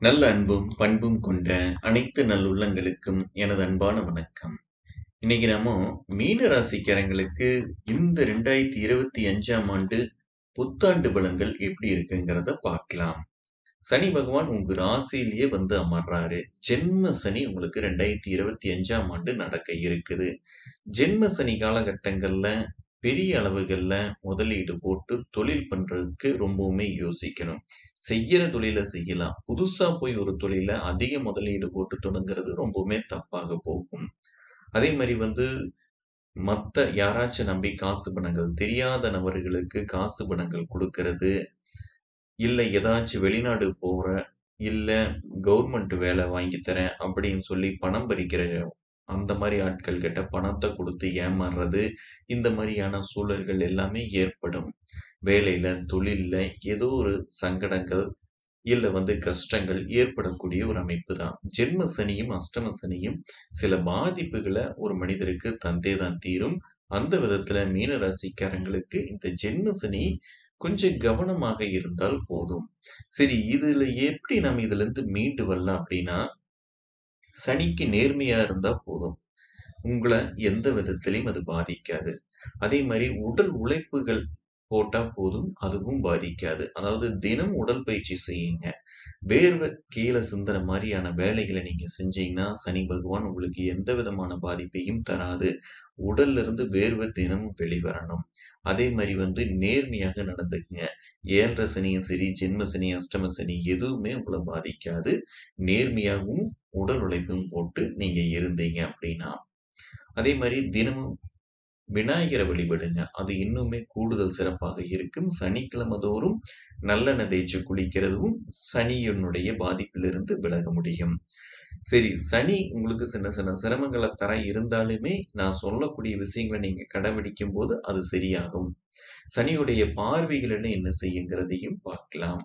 நல்ல அன்பும், பண்பும் கொண்ட அனைத்து நல்லுள்ளங்களுக்கும் எனது அன்பான வணக்கம். இன்னைக்கு நாம மீன ராசிக்காரங்களுக்கு இந்த 2025ஆம் ஆண்டு புத்தாண்டு பலன்கள் எப்படி இருக்குங்கிறத பார்க்கலாம். சனி பகவான் உங்க ராசியிலேயே வந்து அமர்றாரு. ஜென்ம சனி உங்களுக்கு 2025ஆம் ஆண்டு நடக்க இருக்குது. ஜென்ம சனி காலகட்டங்கள்ல பெரிய அளவுகளில் முதலீடு போட்டு தொழில் பண்ணுறதுக்கு ரொம்பவுமே யோசிக்கணும். செய்கிற தொழிலை செய்யலாம். புதுசாக போய் ஒரு தொழிலை அதிக முதலீடு போட்டு தொடங்குறது ரொம்பவுமே தப்பாக போகும். அதே மாதிரி வந்து மற்ற யாராச்சும் நம்பி காசு பணங்கள் தெரியாத நபர்களுக்கு காசு பணங்கள் கொடுக்கறது இல்லை ஏதாச்சும் வெளிநாடு போகிற இல்லை கவர்மெண்ட் வேலை வாங்கி தரேன் அப்படின்னு சொல்லி பணம் பறிக்கிற அந்த மாதிரி ஆட்கள் கிட்ட பணத்தை கொடுத்து ஏமாறுறது, இந்த மாதிரியான சூழல்கள் எல்லாமே ஏற்படும். வேலையில, தொழிலில் ஏதோ ஒரு சங்கடங்கள், இல்ல வந்து கஷ்டங்கள் ஏற்படக்கூடிய ஒரு அமைப்பு தான். ஜென்ம சனியும், அஷ்டம சனியும் சில பாதிப்புகளை ஒரு மனிதருக்கு தந்தே தான் தீரும். அந்த விதத்துல மீன ராசிக்காரங்களுக்கு இந்த ஜென்ம சனி கொஞ்சம் கவனமாக இருந்தால் போதும். சரி இதுல எப்படி நம்ம இதுலேருந்து மீண்டு வரலாம் அப்படின்னா, சனிக்கு நேர்மையா இருந்தா போதும். உங்களை எந்த விதத்திலயும் அது பாதிக்காது. அதே மாதிரி உடல் உழைப்புகள் போட்டால் போதும், அதுவும் பாதிக்காது. அதாவது தினம் உடற்பயிற்சி செய்யுங்க. வேர்வை கீழே சிந்துற மாதிரியான வேலைகளை நீங்கள் செஞ்சீங்கன்னா, சனி பகவான் உங்களுக்கு எந்த விதமான பாதிப்பையும் தராது. உடல்ல இருந்து வேர்வை தினமும் வெளிவரணும். அதே மாதிரி வந்து நேர்மையாக நடந்துக்குங்க. ஏழரை சனியும் சரி, ஜென்ம சனி, அஷ்டம சனி எதுவுமே உங்கள பாதிக்காது. நேர்மையாகவும், உடல் உழைப்பும் போட்டு நீங்கள் இருந்தீங்க அப்படின்னா. அதே மாதிரி தினமும் விநாயகரை வழிபடுங்க. அது இன்னுமே கூடுதல் சிறப்பாக இருக்கும். சனிக்கிழமை தோறும் நல்லெண்ணெய் தேய்ச்சி குளிக்கிறதும் சனியினுடைய பாதிப்பிலிருந்து விலக முடியும். சரி சனி உங்களுக்கு சின்ன சின்ன சிரமங்களை தர இருந்தாலுமே, நான் சொல்லக்கூடிய விஷயங்களை நீங்க கடைபிடிக்கும்போது அது சரியாகும். சனியுடைய பார்வைகள் என்ன செய்யுங்கிறதையும் பார்க்கலாம்.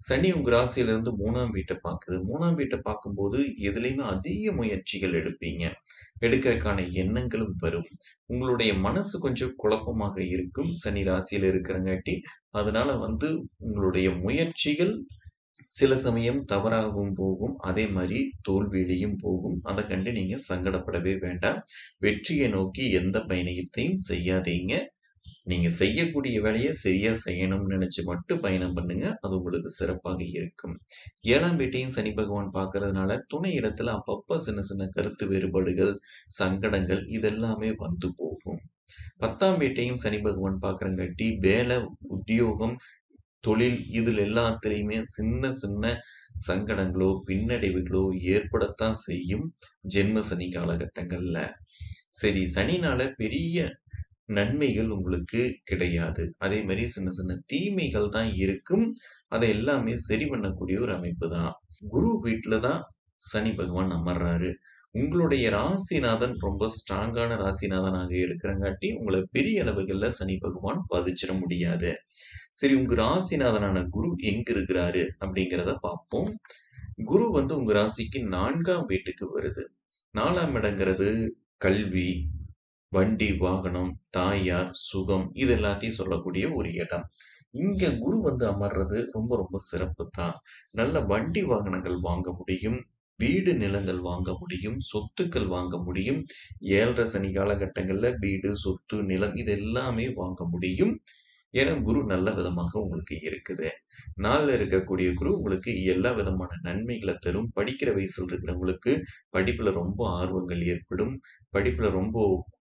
சனி உங்க ராசியிலிருந்து மூணாம் வீட்டை பார்க்குது மூணாம் வீட்டை பார்க்கும்போது எதுலேயுமே அதிக முயற்சிகள் எடுப்பீங்க. எடுக்கிறதுக்கான எண்ணங்களும் வரும். உங்களுடைய மனசு கொஞ்சம் குழப்பமாக இருக்கும். சனி ராசியில் இருக்கிறங்காட்டி, அதனால வந்து உங்களுடைய முயற்சிகள் சில சமயம் தவறாகவும் போகும். அதே மாதிரி தோல்வியிலையும் போகும். அதை கண்டு நீங்க சங்கடப்படவே வேண்டாம். வெற்றியை நோக்கி எந்த பயணத்தையும் செய்யாதீங்க. நீங்கள் செய்யக்கூடிய வேலையை சரியாக செய்யணும்னு நினச்சி மட்டும் பயணம் பண்ணுங்கள் அது உங்களுக்கு சிறப்பாக இருக்கும். ஏழாம் வீட்டையும் சனி பகவான் பார்க்கறதுனால, துணை இடத்துல அப்பப்போ சின்ன சின்ன கருத்து வேறுபாடுகள், சங்கடங்கள் இதெல்லாமே வந்து போகும். 10ஆம் வீட்டையும் சனி பகவான் பார்க்குறங்காட்டி வேலை, உத்தியோகம், தொழில் இதில் எல்லாத்துலேயுமே சின்ன சின்ன சங்கடங்களோ, பின்னடைவுகளோ ஏற்படத்தான் செய்யும். ஜென்ம சனி காலகட்டங்களில் சரி சனினால பெரிய நன்மைகள் உங்களுக்கு கிடையாது. அதே மாதிரி சின்ன சின்ன தீமைகள் தான் இருக்கும். அதை எல்லாமே சரி பண்ணக்கூடிய ஒரு அமைப்பு தான். குரு வீட்டில் தான் சனி பகவான் அமர்றாரு. உங்களுடைய ராசிநாதன் ரொம்ப ஸ்ட்ராங்கான ராசிநாதனாக இருக்கிறங்காட்டி, உங்களை பெரிய அளவுகளில் சனி பகவான் பாதிச்சிட முடியாது. சரி உங்க ராசிநாதனான குரு எங்க இருக்கிறாரு அப்படிங்கிறத பார்ப்போம். குரு வந்து உங்க ராசிக்கு நான்காம் வீட்டுக்கு வருது. நாலாம் இடங்கிறது கல்வி, வண்டி, வாகனம், தாயார், சுகம் இது எல்லாத்தையும் சொல்லக்கூடிய ஒரு இடம். இங்க குரு வந்து அமர்றது ரொம்ப ரொம்ப சிறப்பு தான். நல்ல வண்டி வாகனங்கள் வாங்க முடியும். வீடு, நிலங்கள் வாங்க முடியும். சொத்துக்கள் வாங்க முடியும். ஏழரை சனி காலகட்டங்களில் வீடு, சொத்து, நிலம் இது எல்லாமே வாங்க முடியும். ஏன்னா குரு நல்ல விதமாக உங்களுக்கு இருக்குது. நாளில் இருக்கக்கூடிய குரு உங்களுக்கு எல்லா விதமான நன்மைகளை தரும். படிக்கிற வயசில் இருக்கிறவங்களுக்கு படிப்பில் ரொம்ப ஆர்வங்கள் ஏற்படும். படிப்பில் ரொம்ப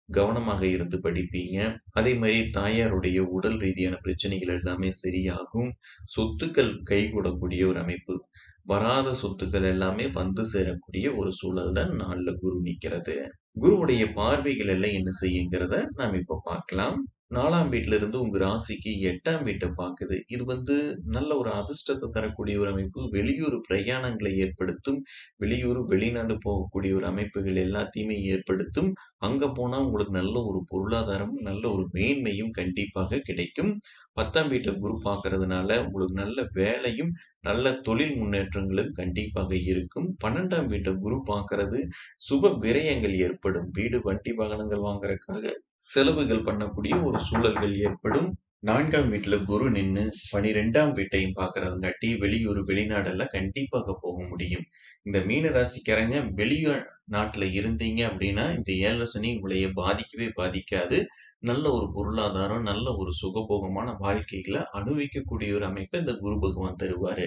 கவனமாக இருந்து படிப்பீங்க. அதே மாதிரி தாயாருடைய உடல் ரீதியான பிரச்சனைகள் எல்லாமே சரியாகும். சொத்துக்கள் கைகூடக்கூடிய ஒரு அமைப்பு. வராத சொத்துக்கள் எல்லாமே வந்து சேரக்கூடிய ஒரு சூழல் தான் நாளில் குரு நிக்கிறது. குருவுடைய பார்வைகள் எல்லாம் என்ன செய்யுங்கிறத நாம இப்ப பார்க்கலாம். 4ஆம் வீட்ல இருந்து உங்க ராசிக்கு 8ஆம் வீட்ட பாக்குது. இது வந்து நல்ல ஒரு அதிர்ஷ்டத்த தரக்கூடிய ஒரு அமைப்பு. வெளியூர் பிரயாணங்களை ஏற்படுத்தும். வெளியூர், வெளிநாடு போகக்கூடிய ஒரு அமைப்புகள் எல்லாத்தையுமே ஏற்படுத்தும். அங்க போனா உங்களுக்கு நல்ல ஒரு பொருளாதாரம், நல்ல ஒரு மேன்மையும் கண்டிப்பாக கிடைக்கும். 10ஆம் வீட்ட குரு பார்க்கறதுனால, உங்களுக்கு நல்ல வேலையும், நல்ல தொழில் முன்னேற்றங்களும் கண்டிப்பாக இருக்கும். 12ஆம் வீட்ட குரு பார்க்கறது சுப விரயங்கள் ஏற்படும். வீடு, வண்டி, வாகனங்கள் வாங்குறதுக்காக செலவுகள் பண்ணக்கூடிய ஒரு சூழல்கள் ஏற்படும். நான்காம் வீட்டில் குரு நின்று பனிரெண்டாம் வீட்டையும் பார்க்கறதுங்காட்டி வெளியூர், வெளிநாடெல்லாம் கண்டிப்பாக போக முடியும். இந்த மீன ராசிக்காரங்க வெளிய நாட்டில் இருந்தீங்க அப்படின்னா இந்த 7 சனி உங்களைய பாதிக்கவே பாதிக்காது. நல்ல ஒரு பொருளாதாரம், நல்ல ஒரு சுகபோகமான வாழ்க்கைகளை அனுபவிக்கக்கூடிய ஒரு அமைப்பை இந்த குரு பகவான் தருவாரு.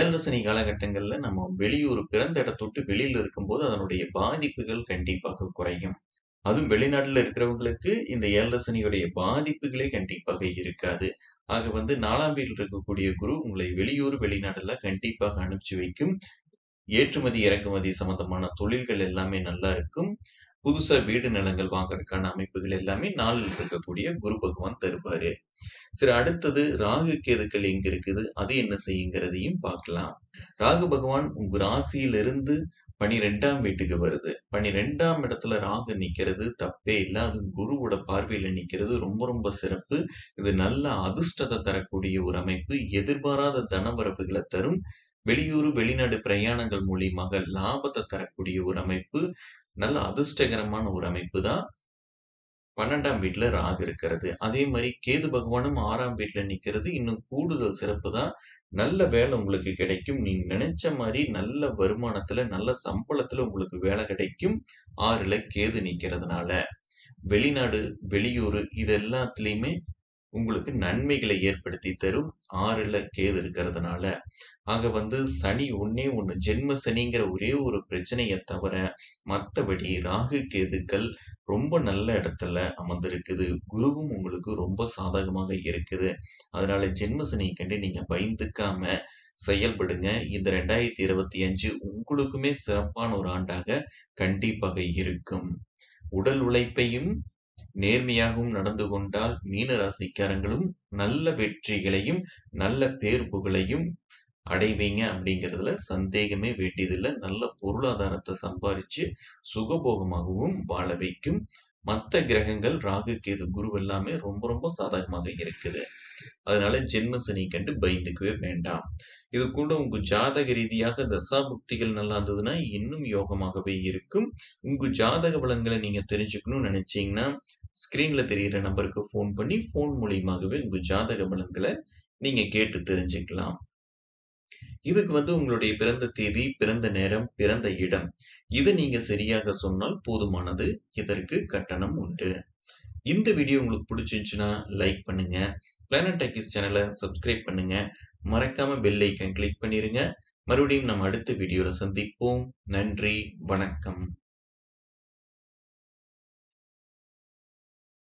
7 சனி காலகட்டங்கள்ல நம்ம வெளியூர் பிறந்த இடத்தொட்டு வெளியில் வெளியில இருக்கும்போது, அதனுடைய பாதிப்புகள் கண்டிப்பாக குறையும். அதுவும் வெளிநாட்ல இருக்கிறவங்களுக்கு இந்த 7 சனியுடைய பாதிப்புகளே கண்டிப்பாக இருக்காது. ஆக வந்து 4ஆம் வீட்டில் இருக்கக்கூடிய குரு உங்களை வெளியூர், வெளிநாடுல கண்டிப்பாக அனுப்பிச்சு வைக்கும். ஏற்றுமதி, இறக்குமதி சம்மந்தமான தொழில்கள் எல்லாமே நல்லா இருக்கும். புதுசா வீடு, நிலங்கள் வாங்குறதுக்கான அமைப்புகள் எல்லாமே 4ல் இருக்கக்கூடிய குரு பகவான் தருவாரு. சரி அடுத்தது ராகு, கேதுக்கள் எங்க இருக்குது? அது என்ன செய்யுங்கிறதையும் பார்க்கலாம். ராகு பகவான் உங்க ராசியிலிருந்து 12ஆம் வீட்டுக்கு வருது. 12ஆம் இடத்துல ராகு நிக்கிறது தப்பே இல்லை அது குருவோட பார்வையில நிக்கிறது ரொம்ப ரொம்ப சிறப்பு. இது நல்ல அதிர்ஷ்டத்தை தரக்கூடிய ஒரு அமைப்பு. எதிர்பாராத தனவரவுகள தரும். வெளியூர், வெளிநாடு பிரயாணங்கள் மூலியமாக லாபத்தை தரக்கூடிய ஒரு அமைப்பு. நல்ல அதிர்ஷ்டகரமான ஒரு அமைப்பு தான். பன்னெண்டாம் வீட்டில் ராகு இருக்கிறது. அதே மாதிரி கேது பகவானும் ஆறாம் வீட்டில் நிற்கிறது இன்னும் கூடுதல் சிறப்பு தான். நல்ல வேலை உங்களுக்கு கிடைக்கும். நீ நினைச்ச மாதிரி நல்ல வருமானத்துல, நல்ல சம்பளத்துல உங்களுக்கு வேலை கிடைக்கும். ஆறில் கேது நிற்கிறதுனால வெளிநாடு, வெளியூர் இது எல்லாத்துலேயுமே உங்களுக்கு நன்மைகளை ஏற்படுத்தி தரும். ஆறில் கேது இருக்கிறதுனால. ஆக வந்து சனி ஒன்னே ஒண்ணு ஜென்ம சனிங்கிற ஒரே ஒரு பிரச்சனையை தவிர, மற்றபடி ராகு, கேதுக்கள் ரொம்ப நல்ல இடத்துல அமர்ந்திருக்குது. குருவும் உங்களுக்கு ரொம்ப சாதகமாக இருக்குது. அதனால ஜென்ம சனியை கண்டு நீங்க பயந்துக்காம செயல்படுங்க. இந்த 2025 உங்களுக்குமே சிறப்பான ஒரு ஆண்டாக கண்டிப்பாக இருக்கும். உடல் உழைப்பையும், நேர்மையாகவும் நடந்து கொண்டால் மீன ராசிக்காரங்களும் நல்ல வெற்றிகளையும், நல்ல பேர் புகழையும் அடைவீங்க அப்படிங்கிறதுல சந்தேகமே வேண்டியதில்லை நல்ல பொருளாதாரத்தை சம்பாரிச்சு சுகபோகமாகவும் வாழ வைக்கும். மற்ற கிரகங்கள் ராகு, கேது, குரு எல்லாமே ரொம்ப ரொம்ப சாதகமாக இருக்குது. அதனால ஜென்ம சனி கண்டு பயந்துக்கவே வேண்டாம். இது கூட உங்க ஜாதக ரீதியாக தசாபுக்திகள் நல்லா இருந்ததுன்னா, இன்னும் யோகமாகவே இருக்கும். உங்க ஜாதக பலன்களை நீங்க தெரிஞ்சுக்கணும்னு நினைச்சீங்கன்னா ஸ்க்ரீனில் தெரியிற நம்பருக்கு ஃபோன் பண்ணி, ஃபோன் மூலியமாகவே உங்கள் ஜாதக பலன்களை நீங்கள் கேட்டு தெரிஞ்சுக்கலாம். இதுக்கு வந்து உங்களுடைய பிறந்த தேதி, பிறந்த நேரம், பிறந்த இடம் இது நீங்க சரியாக சொன்னால் போதுமானது. இதற்கு கட்டணம் உண்டு. இந்த வீடியோ உங்களுக்கு பிடிச்சிருந்துச்சுன்னா லைக் பண்ணுங்க. பிளானட் டெக்கிஸ் சேனலை சப்ஸ்கிரைப் பண்ணுங்க. மறக்காம பெல் ஐக்கன் கிளிக் பண்ணிருங்க. மறுபடியும் நம்ம அடுத்த வீடியோவில் சந்திப்போம். நன்றி, வணக்கம்.